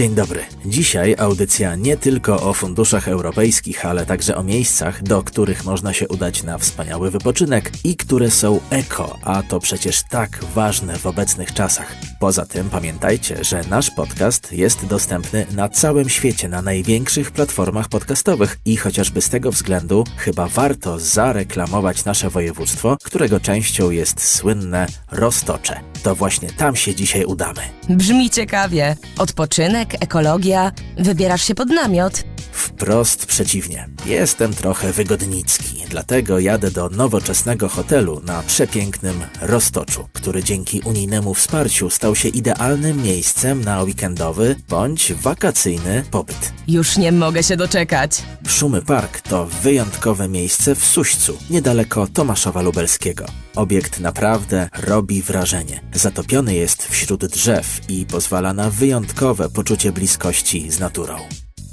Dzień dobry. Dzisiaj audycja nie tylko o funduszach europejskich, ale także o miejscach, do których można się udać na wspaniały wypoczynek i które są eko, a to przecież tak ważne w obecnych czasach. Poza tym pamiętajcie, że nasz podcast jest dostępny na całym świecie, na największych platformach podcastowych i chociażby z tego względu chyba warto zareklamować nasze województwo, którego częścią jest słynne Roztocze. To właśnie tam się dzisiaj udamy. Brzmi ciekawie. Odpoczynek, ekologia. Wybierasz się pod namiot. Wprost przeciwnie. Jestem trochę wygodnicki, dlatego jadę do nowoczesnego hotelu na przepięknym Roztoczu, który dzięki unijnemu wsparciu stał się idealnym miejscem na weekendowy bądź wakacyjny pobyt. Już nie mogę się doczekać. Szumy Park to wyjątkowe miejsce w Suścu, niedaleko Tomaszowa Lubelskiego. Obiekt naprawdę robi wrażenie. Zatopiony jest wśród drzew i pozwala na wyjątkowe poczucie bliskości z naturą.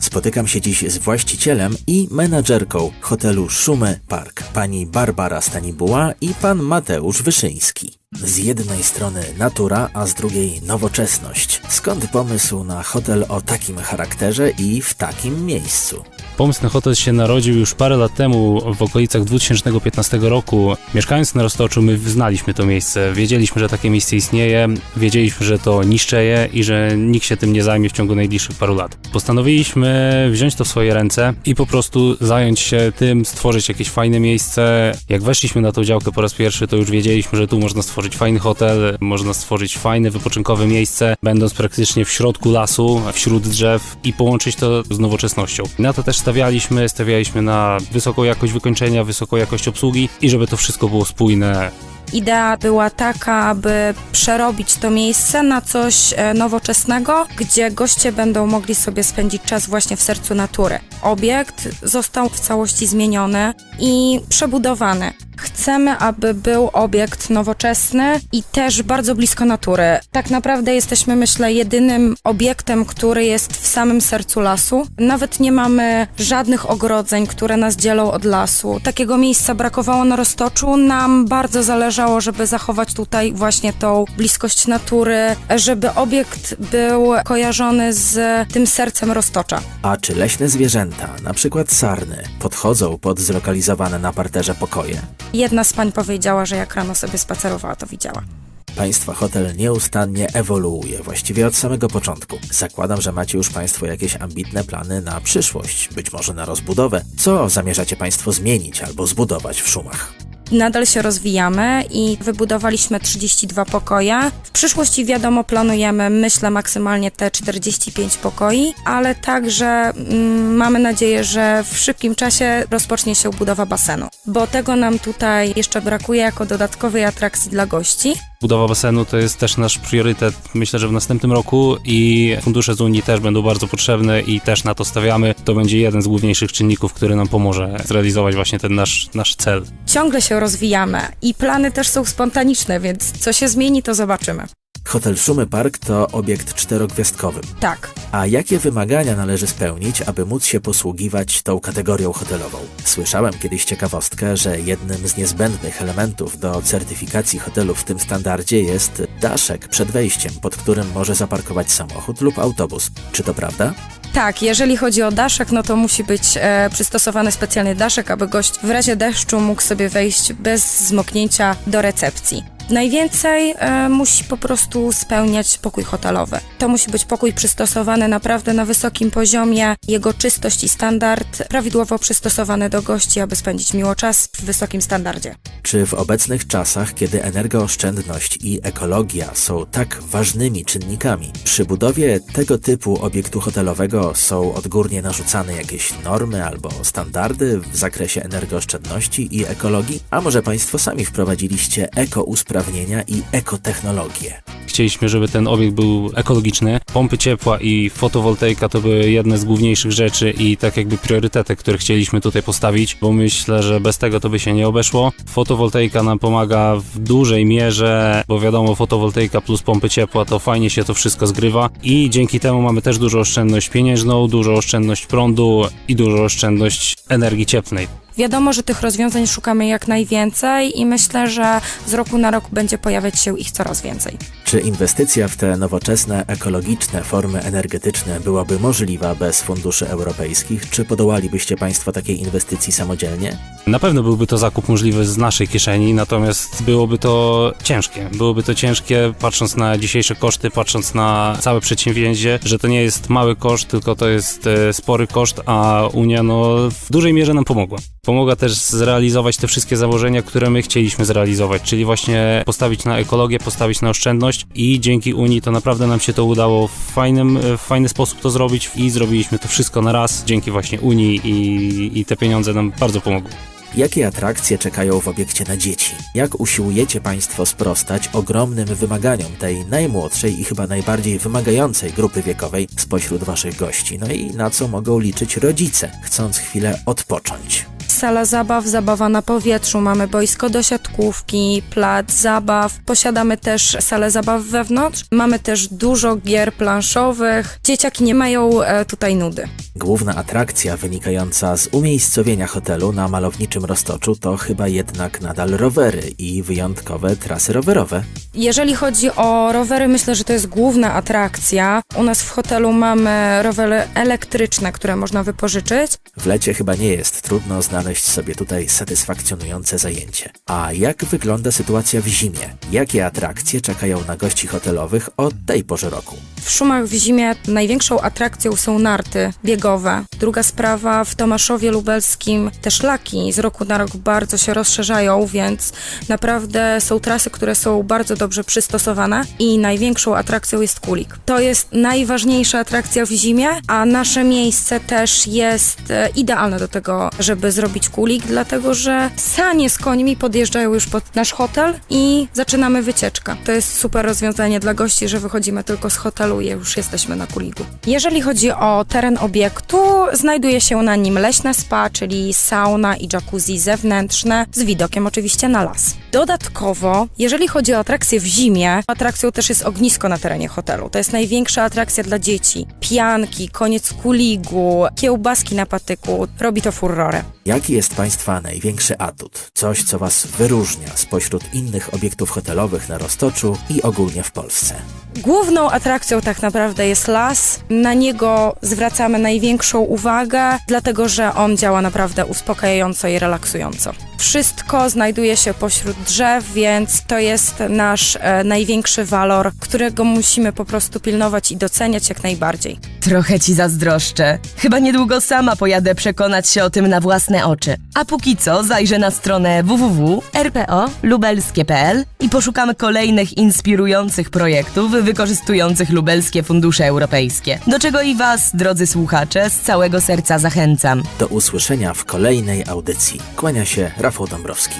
Spotykam się dziś z właścicielem i menadżerką hotelu Szumy Park, pani Barbara Stanibuła i pan Mateusz Wyszyński. Z jednej strony natura, a z drugiej nowoczesność. Skąd pomysł na hotel o takim charakterze i w takim miejscu? Pomysł na hotel się narodził już parę lat temu, w okolicach 2015 roku. Mieszkając na Roztoczu, my znaliśmy to miejsce. Wiedzieliśmy, że takie miejsce istnieje, wiedzieliśmy, że to niszczeje i że nikt się tym nie zajmie w ciągu najbliższych paru lat. Postanowiliśmy wziąć to w swoje ręce i po prostu zająć się tym, stworzyć jakieś fajne miejsce. Jak weszliśmy na tą działkę po raz pierwszy, to już wiedzieliśmy, że tu można stworzyć fajny hotel, można stworzyć fajne, wypoczynkowe miejsce, będąc praktycznie w środku lasu, wśród drzew i połączyć to z nowoczesnością. Na to też stawialiśmy, stawialiśmy na wysoką jakość wykończenia, wysoką jakość obsługi i żeby to wszystko było spójne. Idea była taka, aby przerobić to miejsce na coś e, nowoczesnego, gdzie goście będą mogli sobie spędzić czas właśnie w sercu natury. Obiekt został w całości zmieniony i przebudowany. Chcemy, aby był obiekt nowoczesny i też bardzo blisko natury. Tak naprawdę jesteśmy, myślę, jedynym obiektem, który jest w samym sercu lasu. Nawet nie mamy żadnych ogrodzeń, które nas dzielą od lasu. Takiego miejsca brakowało na Roztoczu. Nam bardzo zależało, żeby zachować tutaj właśnie tą bliskość natury, żeby obiekt był kojarzony z tym sercem Roztocza. A czy leśne zwierzęta, na przykład sarny, podchodzą pod zlokalizowane na parterze pokoje? Jedna z pań powiedziała, że jak rano sobie spacerowała, to widziała. Państwa hotel nieustannie ewoluuje, właściwie od samego początku. Zakładam, że macie już Państwo jakieś ambitne plany na przyszłość, być może na rozbudowę. Co zamierzacie Państwo zmienić albo zbudować w szumach? Nadal się rozwijamy i wybudowaliśmy 32 pokoje. W przyszłości wiadomo planujemy, myślę maksymalnie te 45 pokoi, ale także mm, mamy nadzieję, że w szybkim czasie rozpocznie się budowa basenu, bo tego nam tutaj jeszcze brakuje jako dodatkowej atrakcji dla gości. Budowa basenu to jest też nasz priorytet, myślę, że w następnym roku i fundusze z Unii też będą bardzo potrzebne i też na to stawiamy. To będzie jeden z główniejszych czynników, który nam pomoże zrealizować właśnie ten nasz, nasz cel. Ciągle się rozwijamy i plany też są spontaniczne, więc co się zmieni, to zobaczymy. Hotel Szumy Park to obiekt czterogwiazdkowy. Tak. A jakie wymagania należy spełnić, aby móc się posługiwać tą kategorią hotelową? Słyszałem kiedyś ciekawostkę, że jednym z niezbędnych elementów do certyfikacji hotelu w tym standardzie jest daszek przed wejściem, pod którym może zaparkować samochód lub autobus. Czy to prawda? Tak, jeżeli chodzi o daszek, no to musi być e, przystosowany specjalny daszek, aby gość w razie deszczu mógł sobie wejść bez zmoknięcia do recepcji. Najwięcej e, musi po prostu spełniać pokój hotelowy. To musi być pokój przystosowany naprawdę na wysokim poziomie, jego czystość i standard prawidłowo przystosowany do gości, aby spędzić miło czas w wysokim standardzie. Czy w obecnych czasach, kiedy energooszczędność i ekologia są tak ważnymi czynnikami, przy budowie tego typu obiektu hotelowego są odgórnie narzucane jakieś normy albo standardy w zakresie energooszczędności i ekologii? A może Państwo sami wprowadziliście i ekotechnologie? Chcieliśmy, żeby ten obiekt był ekologiczny. Pompy ciepła i fotowoltaika to były jedne z główniejszych rzeczy i tak jakby priorytety, które chcieliśmy tutaj postawić, bo myślę, że bez tego to by się nie obeszło. Fotowoltaika nam pomaga w dużej mierze, bo wiadomo, fotowoltaika plus pompy ciepła to fajnie się to wszystko zgrywa i dzięki temu mamy też dużą oszczędność pieniężną, dużą oszczędność prądu i dużą oszczędność energii cieplnej. Wiadomo, że tych rozwiązań szukamy jak najwięcej i myślę, że z roku na rok będzie pojawiać się ich coraz więcej. Czy inwestycja w te nowoczesne, ekologiczne formy energetyczne byłaby możliwa bez funduszy europejskich? Czy podołalibyście Państwo takiej inwestycji samodzielnie? Na pewno byłby to zakup możliwy z naszej kieszeni, natomiast byłoby to ciężkie. Byłoby to ciężkie, patrząc na dzisiejsze koszty, patrząc na całe przedsięwzięcie, że to nie jest mały koszt, tylko to jest e, spory koszt, a Unia no, w dużej mierze nam pomogła. Pomogła też zrealizować te wszystkie założenia, które my chcieliśmy zrealizować, czyli właśnie postawić na ekologię, postawić na oszczędność i dzięki Unii to naprawdę nam się to udało w, fajnym, w fajny sposób to zrobić i zrobiliśmy to wszystko na raz dzięki właśnie Unii i, i te pieniądze nam bardzo pomogły. Jakie atrakcje czekają w obiekcie na dzieci? Jak usiłujecie Państwo sprostać ogromnym wymaganiom tej najmłodszej i chyba najbardziej wymagającej grupy wiekowej spośród Waszych gości? No i na co mogą liczyć rodzice, chcąc chwilę odpocząć? Sala zabaw, zabawa na powietrzu, mamy boisko do siatkówki, plac zabaw, posiadamy też salę zabaw wewnątrz, mamy też dużo gier planszowych. Dzieciaki nie mają e, tutaj nudy. Główna atrakcja wynikająca z umiejscowienia hotelu na malowniczym roztoczu to chyba jednak nadal rowery i wyjątkowe trasy rowerowe. Jeżeli chodzi o rowery, myślę, że to jest główna atrakcja. U nas w hotelu mamy rowery elektryczne, które można wypożyczyć. W lecie chyba nie jest trudno znaleźć sobie tutaj satysfakcjonujące zajęcie. A jak wygląda sytuacja w zimie? Jakie atrakcje czekają na gości hotelowych o tej porze roku? W Szumach w zimie największą atrakcją są narty biegowe. Druga sprawa, w Tomaszowie Lubelskim te szlaki z roku na rok bardzo się rozszerzają, więc naprawdę są trasy, które są bardzo dobrze przystosowane i największą atrakcją jest kulik. To jest najważniejsza atrakcja w zimie, a nasze miejsce też jest e, idealne do tego, żeby zrobić kulik, dlatego że sanie z końmi podjeżdżają już pod nasz hotel i zaczynamy wycieczkę. To jest super rozwiązanie dla gości, że wychodzimy tylko z hotelu i już jesteśmy na kuliku. Jeżeli chodzi o teren obiektu, znajduje się na nim leśne spa, czyli sauna i jacuzzi zewnętrzne, z widokiem oczywiście na las. Dodatkowo, jeżeli chodzi o atrakcje w zimie, atrakcją też jest ognisko na terenie hotelu. To jest największa atrakcja dla dzieci. Pianki, koniec kuligu, kiełbaski na patyku. Robi to furorę. Jaki jest Państwa największy atut? Coś, co Was wyróżnia spośród innych obiektów hotelowych na Roztoczu i ogólnie w Polsce? Główną atrakcją tak naprawdę jest las. Na niego zwracamy największą uwagę, dlatego że on działa naprawdę uspokajająco i relaksująco. Wszystko znajduje się pośród drzew, więc to jest nasz e, największy walor, którego musimy po prostu pilnować i doceniać jak najbardziej. Trochę ci zazdroszczę. Chyba niedługo sama pojadę przekonać się o tym na własne oczy. A póki co zajrzę na stronę www.rpo.lubelskie.pl i poszukamy kolejnych inspirujących projektów wykorzystujących lubelskie fundusze europejskie. Do czego i was, drodzy słuchacze, z całego serca zachęcam. Do usłyszenia w kolejnej audycji. Kłania się Rafał Dąbrowski.